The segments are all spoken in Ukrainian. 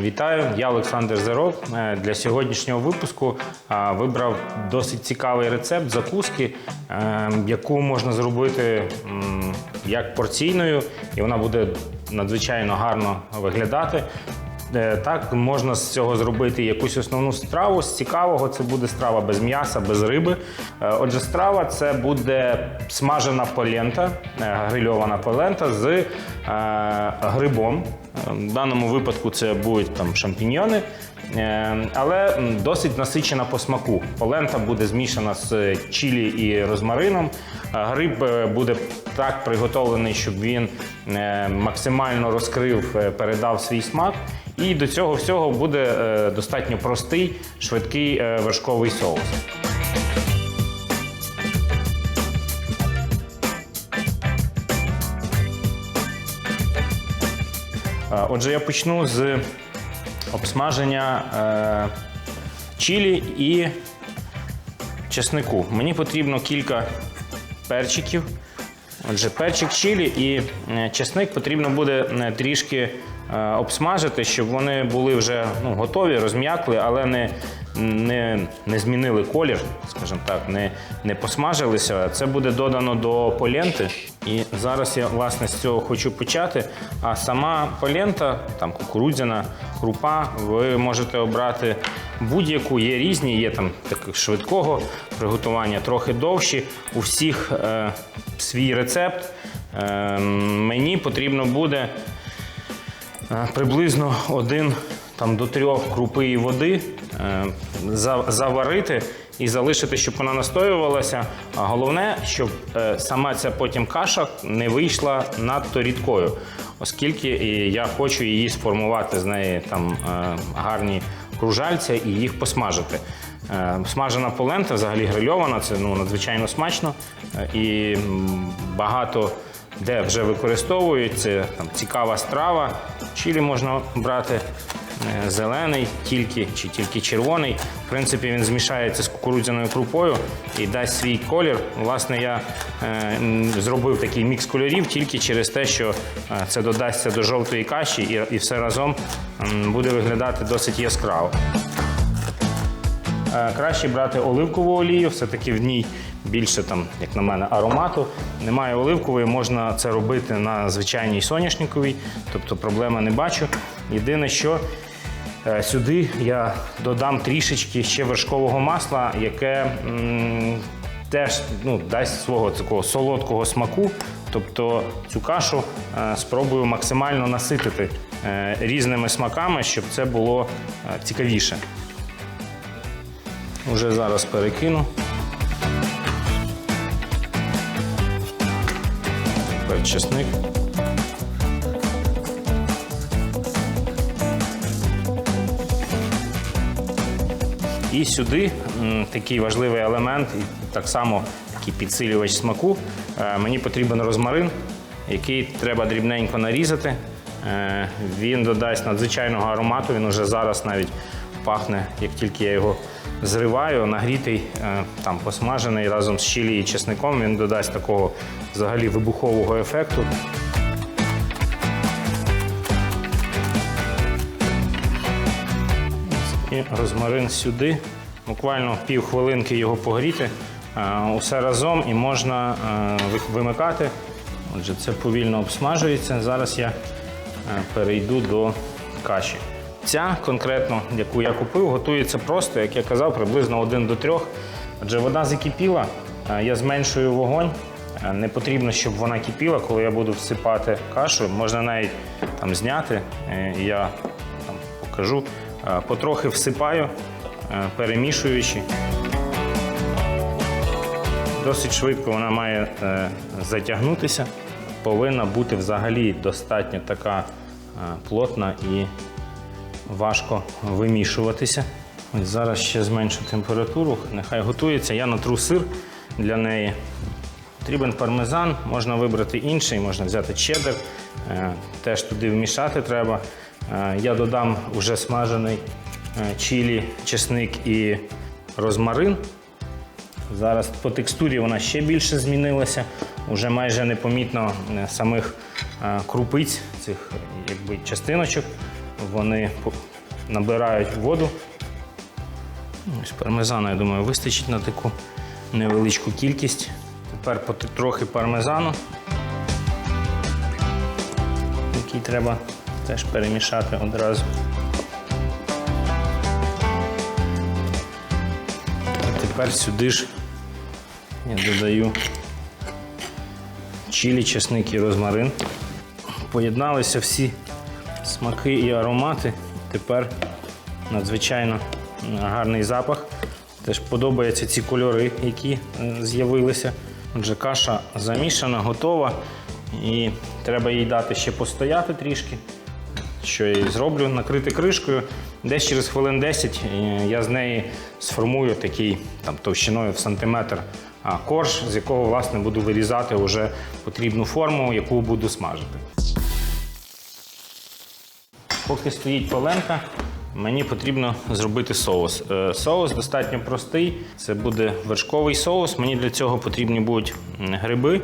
Вітаю, я Олександр Зеров. Е, Для сьогоднішнього випуску е, вибрав досить цікавий рецепт закуски, е, яку можна зробити як порційною, і вона буде надзвичайно гарно виглядати. Так, можна з цього зробити якусь основну страву. З цікавого це буде страва без м'яса, без риби. Отже, страва це буде смажена полента, грильована полента з грибом. Е, В даному випадку це будуть там шампіньйони, е, але досить насичена по смаку. Полента буде змішана з чилі і розмарином. Е, Гриб е, буде так приготовлений, щоб він е, максимально розкрив, передав свій смак. І до цього всього буде достатньо простий, швидкий вершковий соус. Отже, я почну з обсмаження е, чилі і чеснику. Мені потрібно кілька перчиків. Отже, перчик чилі і е, чесник потрібно буде е, трішки е, обсмажити, щоб вони були вже ну, готові, розм'якли, але не, не, не змінили колір, скажімо так, не, не посмажилися. Це буде додано до поленти. І зараз я власне з цього хочу почати. А сама полента, там кукурудзяна крупа, ви можете обрати будь-яку. Є різні, є там таких швидкого приготування, трохи довші. У всіх е, свій рецепт. Е, мені потрібно буде е, приблизно один там, до трьох крупи води е, заварити і залишити, щоб вона настоювалася. А головне, щоб е, сама ця потім каша не вийшла надто рідкою, оскільки я хочу її сформувати з неї там е, гарні кружальця і їх посмажити. Е, Смажена полента, взагалі грильована, це ну, надзвичайно смачно. Е, І багато де вже використовують. Це там, цікава страва. Чилі можна брати е, зелений, тільки чи тільки червоний. В принципі, він змішається з кукурудзяною крупою і дасть свій колір. Власне, я е, зробив такий мікс кольорів тільки через те, що е, це додасться до жовтої каші і, і все разом буде виглядати досить яскраво. Е, Краще брати оливкову олію, все-таки в ній більше, там, як на мене, аромату. Немає оливкової, можна це робити на звичайній соняшниковій, тобто проблеми не бачу. Єдине, що е, сюди я додам трішечки ще вершкового масла, яке теж ну, дасть свого такого солодкого смаку. Тобто цю кашу е, спробую максимально наситити е, різними смаками, щоб це було цікавіше. Уже зараз перекину. Тепер. І сюди такий важливий елемент, і так само такий підсилювач смаку. Е, Мені потрібен розмарин, який треба дрібненько нарізати. Е, Він додасть надзвичайного аромату, він уже зараз навіть пахне, як тільки я його зриваю, нагрітий, е, там посмажений разом з чилі і чесником, він додасть такого взагалі вибухового ефекту. І розмарин сюди. Буквально пів хвилинки його погріти. Е, Усе разом і можна е, вимикати. Отже, це повільно обсмажується. Зараз я перейду до каші. Ця конкретно, яку я купив, готується просто, як я казав, приблизно 1 до 3. Адже вода закипіла, е, я зменшую вогонь. Е, Не потрібно, щоб вона кипіла, коли я буду всипати кашу. Можна навіть там зняти. Е, Я там покажу. Потрохи всипаю, перемішуючи. Досить швидко вона має затягнутися. Повинна бути взагалі достатньо така плотна і важко вимішуватися. Ось зараз ще зменшу температуру, нехай готується. Я натру сир для неї. Потрібен пармезан, можна вибрати інший, можна взяти чеддер, е, теж туди вмішати треба. Е, Я додам вже смажений е, чилі, чесник і розмарин. Зараз по текстурі вона ще більше змінилася. Уже майже непомітно самих крупиць, цих якби, частиночок. Вони набирають воду. Ось пармезану, я думаю, вистачить на таку невеличку кількість. Тепер трохи пармезану, який треба теж перемішати одразу. А тепер сюди ж я додаю чилі, чесник і розмарин. Поєдналися всі смаки і аромати. Тепер надзвичайно гарний запах. Теж подобаються ці кольори, які е, з'явилися. Отже, каша замішана, готова. І треба їй дати ще постояти трішки. Що я і зроблю, накрити кришкою. Десь через хвилин 10 е, я з неї сформую такий там, товщиною в сантиметр корж, з якого власне буду вирізати вже потрібну форму, яку буду смажити. Поки стоїть поленка, мені потрібно зробити соус. Е, Соус достатньо простий. Це буде вершковий соус. Мені для цього потрібні будуть гриби,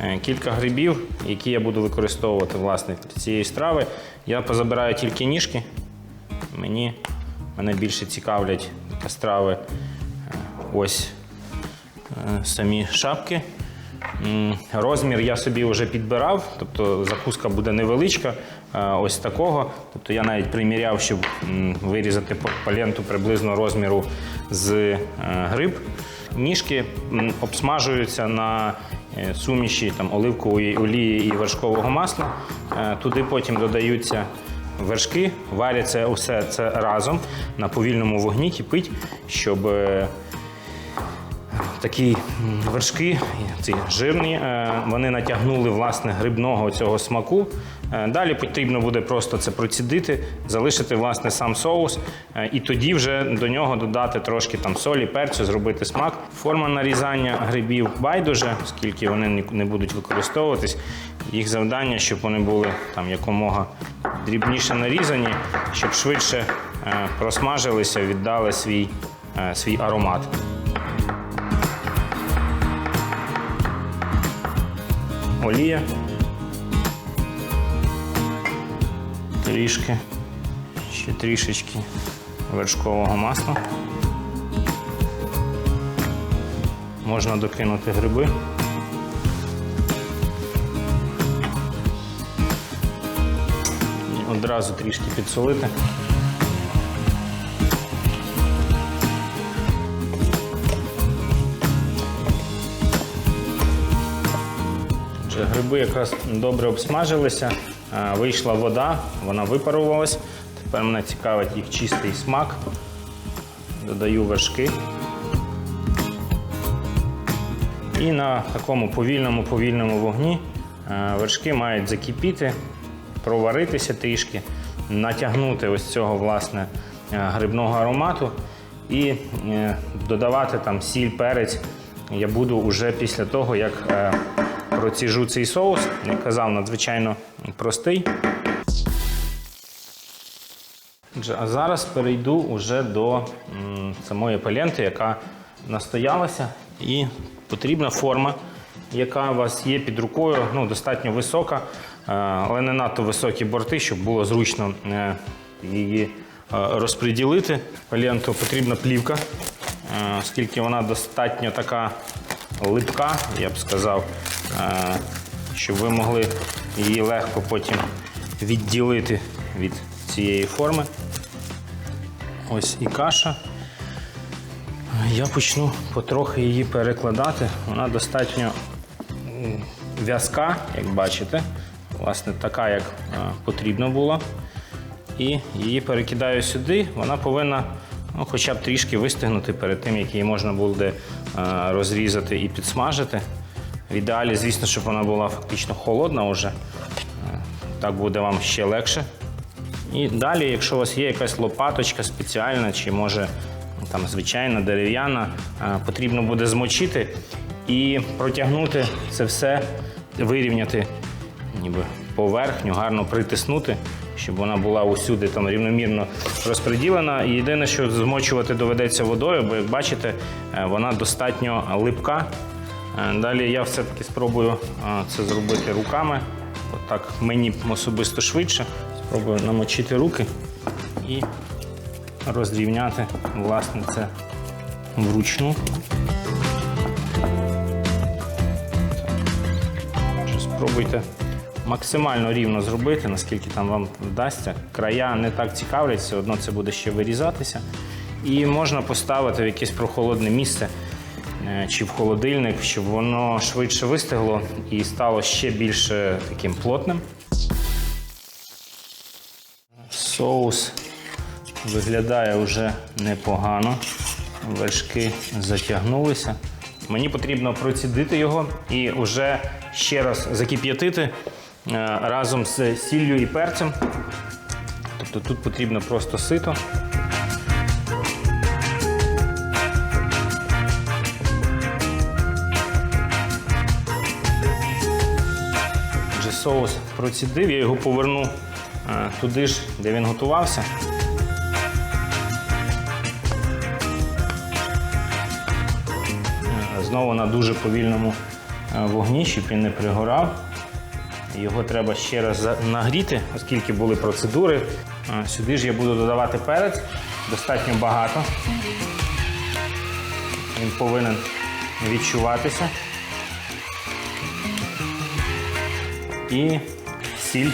е, кілька грибів, які я буду використовувати власне для цієї страви. Я позабираю тільки ніжки. Мені мене більше цікавлять страви. е, Ось самі шапки. Розмір я собі вже підбирав, тобто закуска буде невеличка, е, ось такого. Тобто я навіть приміряв, щоб вирізати по приблизно розміру з е, гриб. Ніжки обсмажуються на е, суміші там, оливкової олії і вершкового масла. Туди потім додаються вершки, варяться усе це разом на повільному вогні, кипить, щоб такі вершки, ці жирні, е, вони натягнули власне грибного цього смаку. Е, Далі потрібно буде просто це процідити, залишити власне сам соус, е, і тоді вже до нього додати трошки там солі, перцю, зробити смак. Форма нарізання грибів байдуже, оскільки вони не будуть використовуватись. Їх завдання, щоб вони були там якомога дрібніше нарізані, щоб швидше просмажилися, віддали свій, свій аромат. Олія. Трішки, ще трішечки вершкового масла. Можна докинути гриби. Одразу трішки підсолити. Гриби якраз добре обсмажилися, вийшла вода, вона випарувалась. Тепер мене цікавить їх чистий смак. Додаю вершки. І на такому повільному повільному вогні вершки мають закипіти, проваритися трішки, натягнути ось цього власне грибного аромату і е, додавати там сіль, перець. Я буду вже після того, як е, проціжу цей соус. Як казав, надзвичайно простий. А зараз перейду уже до самої паленти, яка настоялася. І потрібна форма, яка у вас є під рукою, ну, достатньо висока, е, але не надто високі борти, щоб було зручно е, її е, розподілити. Паленту потрібна плівка, оскільки вона достатньо така липка, я б сказав, щоб ви могли її легко потім відділити від цієї форми. Ось і каша. Я почну потрохи її перекладати. Вона достатньо в'язка, як бачите. Власне, така, як потрібно було. І її перекидаю сюди. Вона повинна ну, хоча б трішки вистигнути перед тим, як її можна буде розрізати і підсмажити. В ідеалі, звісно, щоб вона була фактично холодна вже. Е, Так буде вам ще легше. І далі, якщо у вас є якась лопаточка спеціальна, чи може там звичайна дерев'яна, е, потрібно буде змочити і протягнути це все, вирівняти ніби поверхню, гарно притиснути, щоб вона була усюди там рівномірно розподілена. Єдине, що змочувати доведеться водою, бо як бачите, е, вона достатньо липка. Е, Далі я все-таки спробую е, це зробити руками. От мені особисто швидше. Спробую намочити руки і розрівняти власне це вручну. Спробуйте максимально рівно зробити, наскільки там вам вдасться. Края не так цікавлять, все одно це буде ще вирізатися. І можна поставити в якесь прохолодне місце чи в холодильник, щоб воно швидше вистигло і стало ще більше таким плотним. Соус виглядає вже непогано. Вершки затягнулися. Мені потрібно процідити його і вже ще раз закип'ятити е, разом з сіллю і перцем. Тобто тут потрібно просто сито. Соус процідив, я його поверну е, туди ж, де він готувався. Е, Знову на дуже повільному е, вогні, щоб він не пригорав. Його треба ще раз нагріти, оскільки були процедури. Сюди ж я буду додавати перець, достатньо багато. Він повинен відчуватися. І сіль.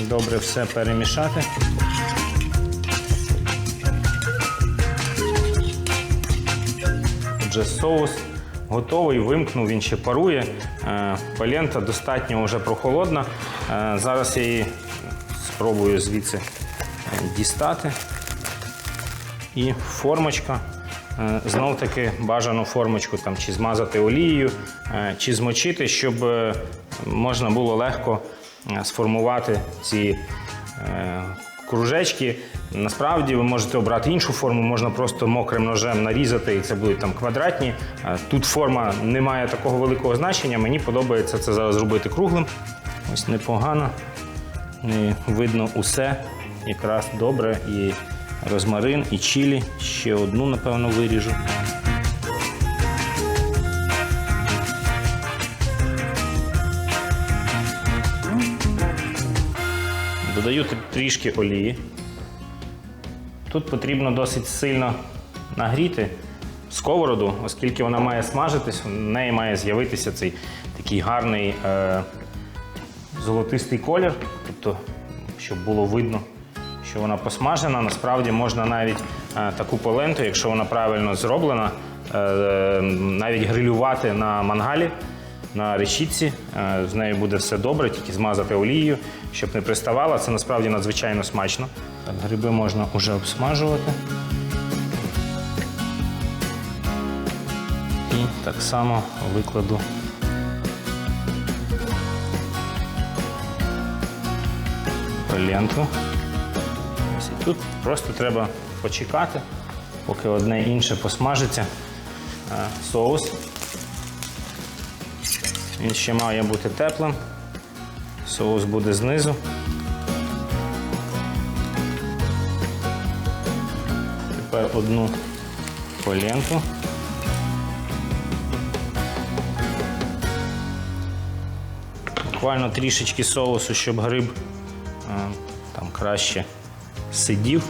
Добре все перемішати. Отже, соус готовий, вимкнув, він ще парує. Е, Палента достатньо вже прохолодна. Е, Зараз я її спробую звідси дістати. І формочка. Е, Знов таки бажану формочку там, чи змазати олією, е, чи змочити, щоб е, можна було легко сформувати ці кружечки. Насправді ви можете обрати іншу форму, можна просто мокрим ножем нарізати, і це будуть там квадратні. Тут форма не має такого великого значення. Мені подобається це зараз зробити круглим. Ось непогано. Видно усе якраз добре. І розмарин, і чилі. Ще одну, напевно, виріжу. Додаю трішки олії. Тут потрібно досить сильно нагріти сковороду, оскільки вона має смажитись, в неї має з'явитися цей такий гарний е, золотистий колір, тобто, щоб було видно, що вона посмажена. Насправді можна навіть е, таку поленту, якщо вона правильно зроблена, е, навіть грилювати на мангалі. На решітці Е, з нею буде все добре, тільки змазати олією, щоб не приставала. Це насправді надзвичайно смачно. Так, гриби можна вже обсмажувати. І так само викладу ленту. Тут просто треба почекати, поки одне інше посмажиться. Е, Соус. Він ще має бути теплим. Соус буде знизу. Тепер одну поленту. Буквально трішечки соусу, щоб гриб е, там краще сидів.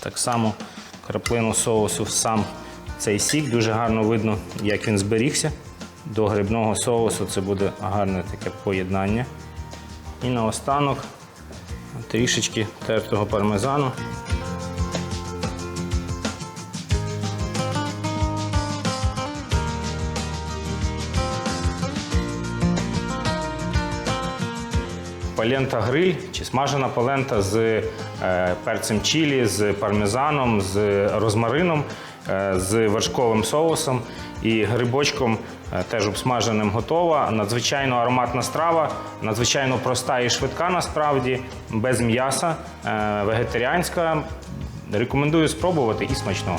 Так само краплину соусу в сам цей сік. Дуже гарно видно, як він зберігся. До грибного соусу це буде гарне таке поєднання. І наостанок трішечки тертого пармезану. Палента гриль чи смажена палента з е, перцем чилі, з пармезаном, з розмарином, е, з вершковим соусом і грибочком е, теж обсмаженим готова. Надзвичайно ароматна страва, надзвичайно проста і швидка насправді, без м'яса, вегетаріанська. Рекомендую спробувати і смачного.